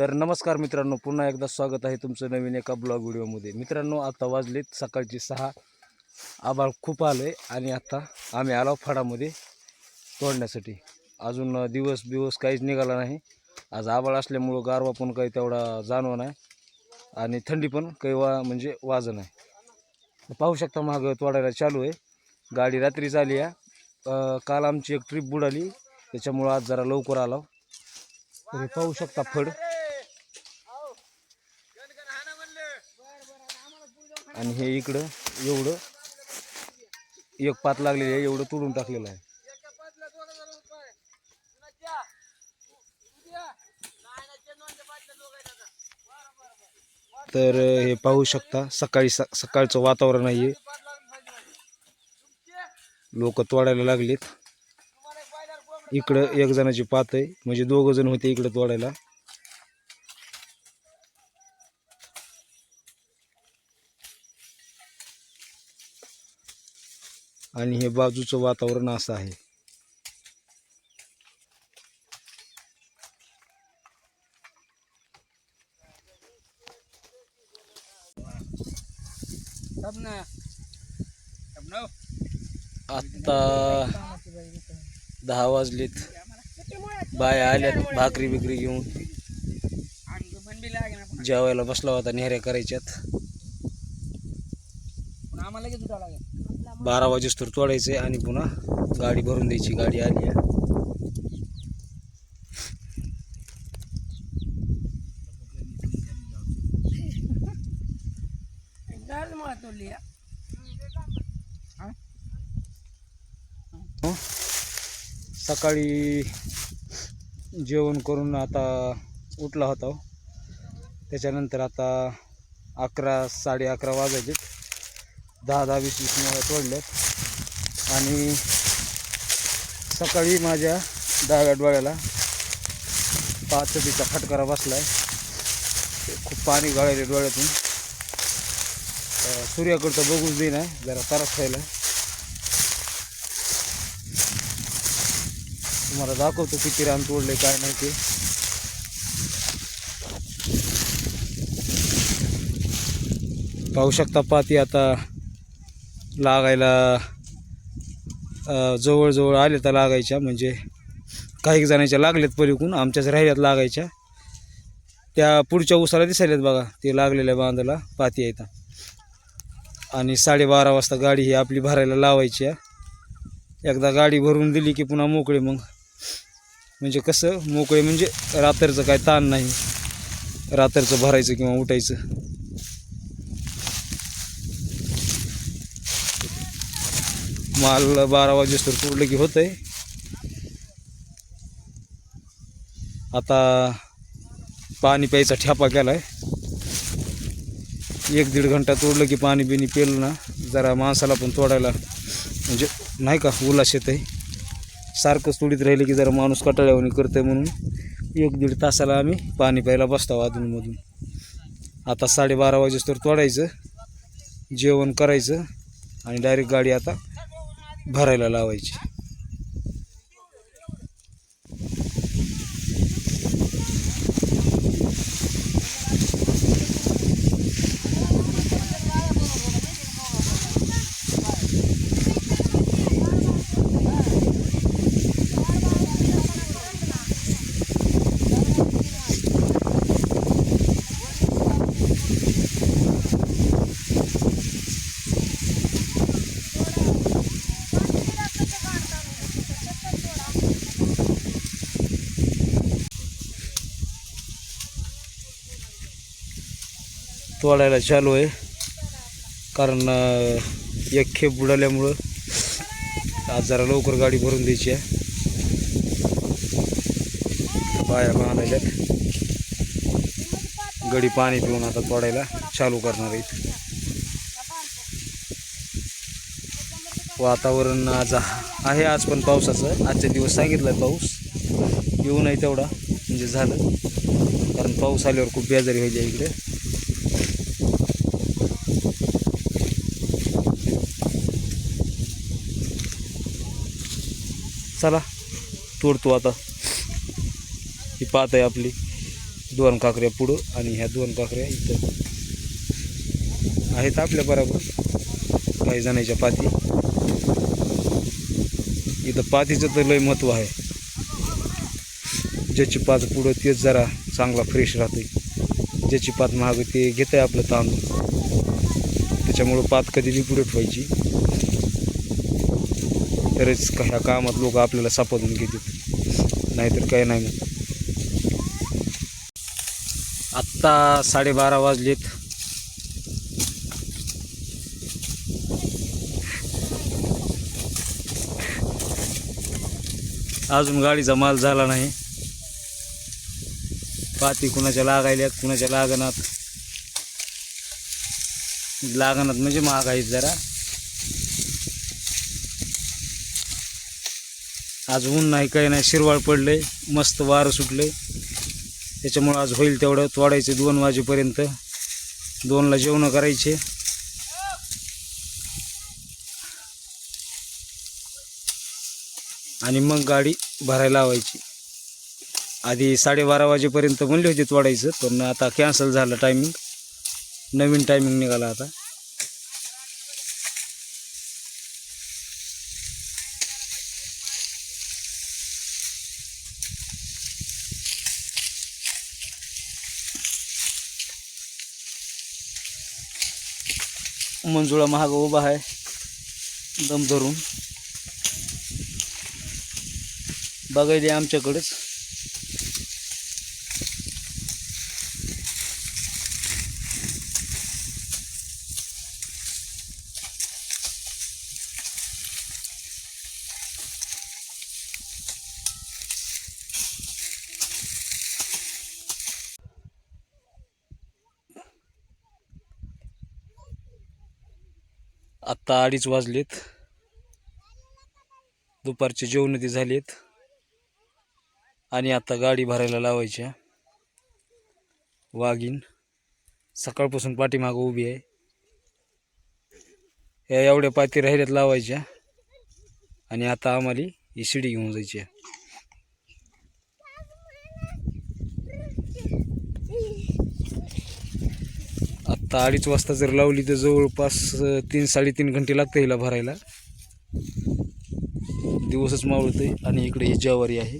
तर नमस्कार मित्रांनो पुन्हा एकदा स्वागत आहे तुमचं नवीन एका ब्लॉग व्हिडिओमध्ये मित्रांनो आता वाजलेत सकाळची सहा. आभाळ खूप आलं आहे आणि आत्ता आम्ही आलो फडामध्ये तोडण्यासाठी. अजून दिवस बिवस काहीच निघाला नाही. आज आभाळ असल्यामुळं गारवा पण काही तेवढा जाणवा नाही. आणि थंडी पण काही वा म्हणजे वाज नाही. पाहू शकता मागं तोडायला चालू आहे. गाडी रात्री झाली आहे. काल आमची एक ट्रिप बुडाली. त्याच्यामुळं आज जरा लवकर आलो पाहू शकता फड. आणि हे इकडं एवढं एक पात लागलेली आहे एवढं तोडून टाकलेलं आहे. तर हे पाहू शकता सकाळी स- सकाळचं वातावरण आहे. लोक तोडायला लागलेत. इकडं एक जणाची पात आहे म्हणजे दोघं जण होते इकडं तोडायला. आणि हे बाजूचं वातावरण असं आहे. आत्ता दहा वाजलेत. बाया आल्यात भाकरी बिकरी घेऊन. जेवायला बसला होता नेहऱ्या करायच्यात आम्हाला किती उठावं लागेल बारा वाजेस तर तोडायचे आणि पुन्हा गाडी भरून द्यायची गाडी आली आहे. हं? सकाळी जेवण करून आता उठला होता. त्याच्यानंतर आता अकरा साडे अकरा वाजायचे दहा दहा वीस वीस मुळं तोडल्यात आणि सकाळी माझ्या डाव्या डोळ्याला पाचडीचा फटकारा आहे खूप पाणी गळायले डोळ्यातून. सूर्याकडचं बघूच देईन आहे जरा त्रास खायला तुम्हाला दाखवतो किती रान तोडले काय नाही ते. पाहू शकता पाती आता लागायला जवळजवळ आले तर लागायच्या म्हणजे काही जणांच्या लागल्यात परिकून आमच्याच राहिल्यात लागायच्या. त्या पुढच्या उसाला दिसायल्यात बघा ते लागलेल्या बांधाला पाती येतात आणि साडेबारा वाजता गाडी ही आपली भरायला लावायची. आहे एकदा गाडी भरून दिली की पुन्हा मोकळे मग. म्हणजे कसं मोकळे म्हणजे रात्रीचं काय ताण नाही. रात्रीचं भरायचं किंवा उठायचं. माल बारा वाजेस तर तोडलं की आहे आता पाणी प्यायचा ठ्यापा केला आहे एक दीड घंटा तोडलं की पाणी बिणी पेलं ना जरा माणसाला पण तोडायला म्हणजे नाही का उलाश येत आहे सारखंच तोडीत राहिलं की जरा माणूस कटाळ्यावणी आहे म्हणून एक दीड तासाला आम्ही पाणी प्यायला बसतो अधूनमधून. आता साडेबारा वाजेस तर तोडायचं जेवण करायचं आणि डायरेक्ट गाडी आता भरायला लावायची. तोडायला चालू आहे. कारण एक खेप बुडाल्यामुळं आज जरा लवकर गाडी भरून द्यायची आहे. बाया बांधायच्यात. गडी पाणी पिऊन आता तोडायला चालू करणार आहेत. वातावरण आज आहे आज पण पावसाचं. आजचे दिवस सांगितलं पाऊस. येऊ नाही तेवढा. म्हणजे झालं. कारण पाऊस आल्यावर खूप बेजारी व्हायची इकडे. चला तोडतो आता. ही पात आहे आपली. दोन काकऱ्या पुढं आणि ह्या दोन काकऱ्या इथं. आहेत आपल्या बरोबर. काही जणांच्या पाती. इथं पातीचं तर लय महत्त्व आहे. ज्याची पात पुढं तेच जरा चांगला फ्रेश राहते ज्याची पात महाग ते घेतं आहे आपलं तांदूळ. त्याच्यामुळं पात कधी बी पुढे ठेवायची तरच ह्या कामात लोक आपल्याला सापडून घेतात. नाहीतर काय नाही मग. आत्ता साडेबारा वाजलेत. अजून गाडीचा माल झाला नाही. पाती कुणाच्या लागायल्यात कुणाच्या लागणात लागणात म्हणजे महाग आहेत जरा. आज ऊन नाही काही नाही शिरवाळ पडलंय मस्त वारं सुटलंय. त्याच्यामुळं आज होईल तेवढं तोडायचं दोन वाजेपर्यंत. दोनला जेवणं करायचे. आणि मग गाडी भरायला लावायची. आधी साडेबारा वाजेपर्यंत म्हणले होते तोडायचं पण आता कॅन्सल झालं टायमिंग नवीन टायमिंग निघाला आता. मंजुळा महाग उभा आहे. दम धरून. बघायला आमच्याकडेच. आत्ता अडीच वाजलेत. दुपारचे जेवण ते झालेत. आणि आता गाडी भरायला लावायच्या वाघीन सकाळपासून पाठीमागं उभी आहे. या एवढ्या पाती राहिल्यात लावायच्या. आणि आता आम्हाला ही शिडी घेऊन जायची आता अडीच वाजता जर लावली तर जवळपास तीन साडेतीन घंटे लागतं हिला भरायला. दिवसच मावळतोय आणि इकडे ही ज्वारी आहे.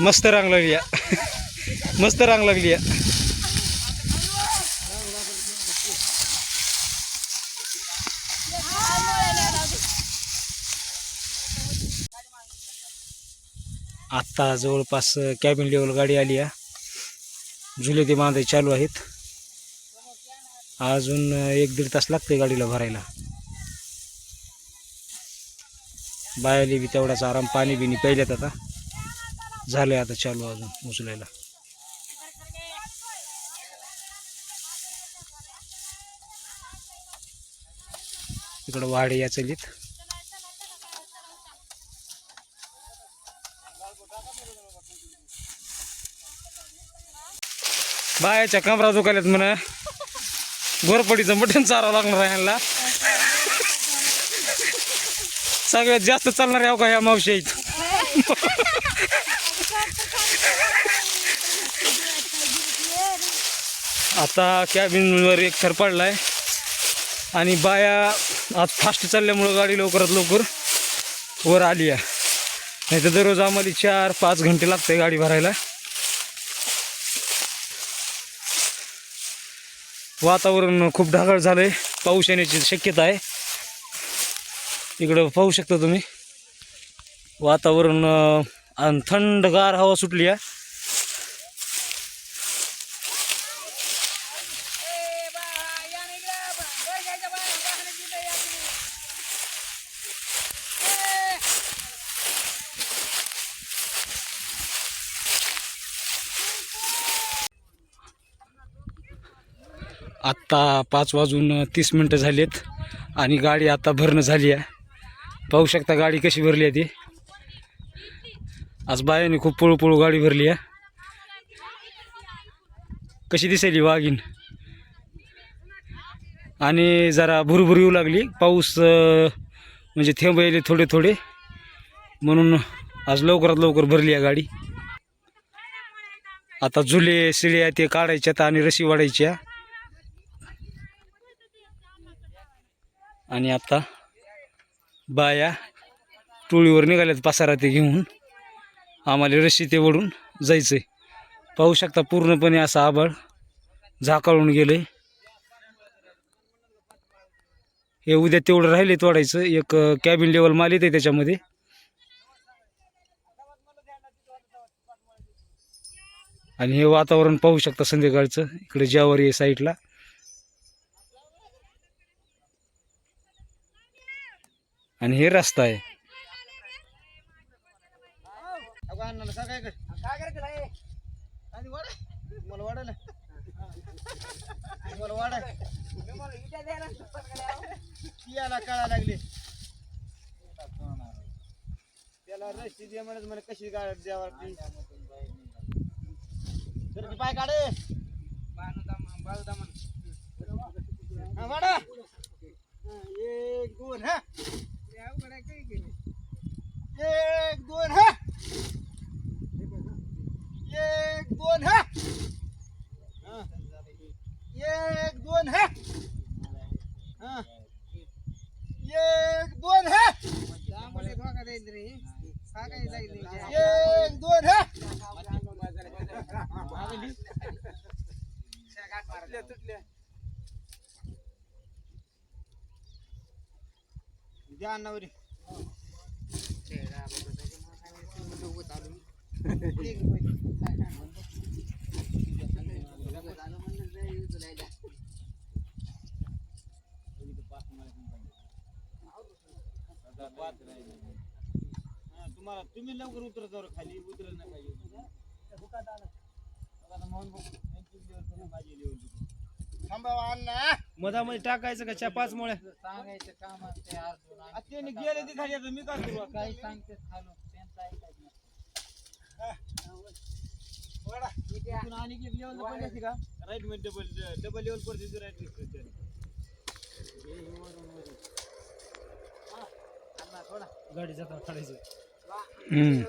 मस्त रांग लागली या. मस्त रांग लागली या. आत्ता जवळपास कॅबिन लेवल गाडी आली आहे झुले ते बांधाय चालू आहेत अजून एक दीड तास लागते गाडीला भरायला बायाली बी तेवढाच आराम पाणी बिनी पहिल्यात आता झालंय आता चालू अजून उचलायला. इकडं वाढ या चलीत. बायाच्या कमरा दुखाल्यात म्हणा. गोरपडीचं मटण चारावं लागणार आहे यांना सगळ्यात जास्त चालणार आहे का ह्या मावशी आता कॅबिनवर एक थर पडलाय. आणि बाया आज फास्ट चालल्यामुळं गाडी लवकरात लवकर वर आली आहे. नाही तर दररोज आम्हाला चार पाच घंटे लागते गाडी भरायला. वातावरण खूप ढगाळ झालंय. पाऊस येण्याची शक्यता आहे. इकडं पाहू शकता तुम्ही. वातावरण आणि थंडगार हवा सुटली आहे. आत्ता पाच वाजून तीस मिनटं झाली आहेत आणि गाडी आता भरणं झाली आहे. पाहू शकता गाडी कशी भरली आहे ती. आज बायाने खूप पळू पळू गाडी भरली आहे. कशी दिसायली वाघीन आणि जरा भुरभुर येऊ लागली. पाऊस म्हणजे थेंब यायले थोडे थोडे. म्हणून आज लवकरात लवकर भरली आहे गाडी. आता झुले शिळे आहे ते काढायच्यात आणि रशी वाढायच्या. आणि आता बाया टोळीवर निघाल्यात पसारा ते घेऊन. आम्हाला रशी ते जायचं आहे पाहू शकता पूर्णपणे असं आभाळ झाकाळून गेलंय. हे उद्या तेवढं राहिले तोडायचं. एक कॅबिन लेवल माल येते त्याच्यामध्ये. आणि हे वातावरण पाहू शकता संध्याकाळचं. इकडे ज्यावर आहे साईडला. आणि हे रस्ता आहे. काय करायचं नाही. मला वाढायला? मला वाढाय? इटा द्यायला पियाला कळा लागली. त्याला रस्ती दे म्हणत म्हणे कशी गाडी द्यावा तर पाय काढे. हा, वाढा. हा, एक दोन हा. एक दोन हा. एक दोन हा. हा. एक दोन हा. हा. एक दोन हा. एक दोन हा. द्या अन्नावरी हा, तुम्हाला तुम्ही लवकर उतरत जाऊ खाली उतरत नाही पाहिजे थांबा अण्णा. मधामध्ये टाकायचं का पाच मुळे सांगायचं काम त्याने गेले ते खाली आता मी काय करू? काही सांगते लेवल पडली का राईट मध्ये डबल डबल लेवल पडते राईट गाडी जाता काढायचं हम्म.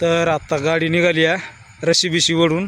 तर आत्ता गाडी निघाली आहे रशी बिशी वडून.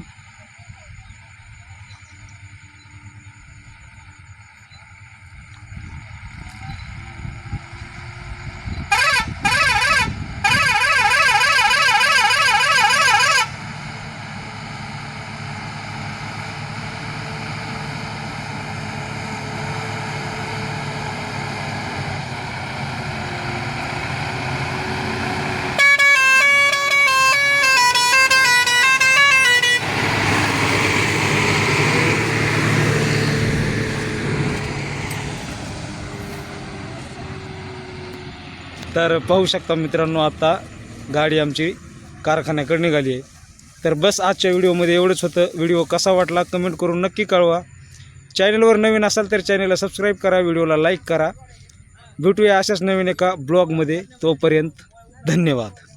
तर पाहू शकता मित्रांनो आता गाडी आमची कारखान्याकडे निघाली आहे. तर बस आजच्या व्हिडिओमध्ये एवढंच होतं. व्हिडिओ कसा वाटला कमेंट करून नक्की कळवा. चॅनलवर नवीन असाल तर चॅनलला सबस्क्राईब करा व्हिडिओला लाईक करा. भेटूया अशाच नवीन एका ब्लॉगमध्ये. तोपर्यंत धन्यवाद.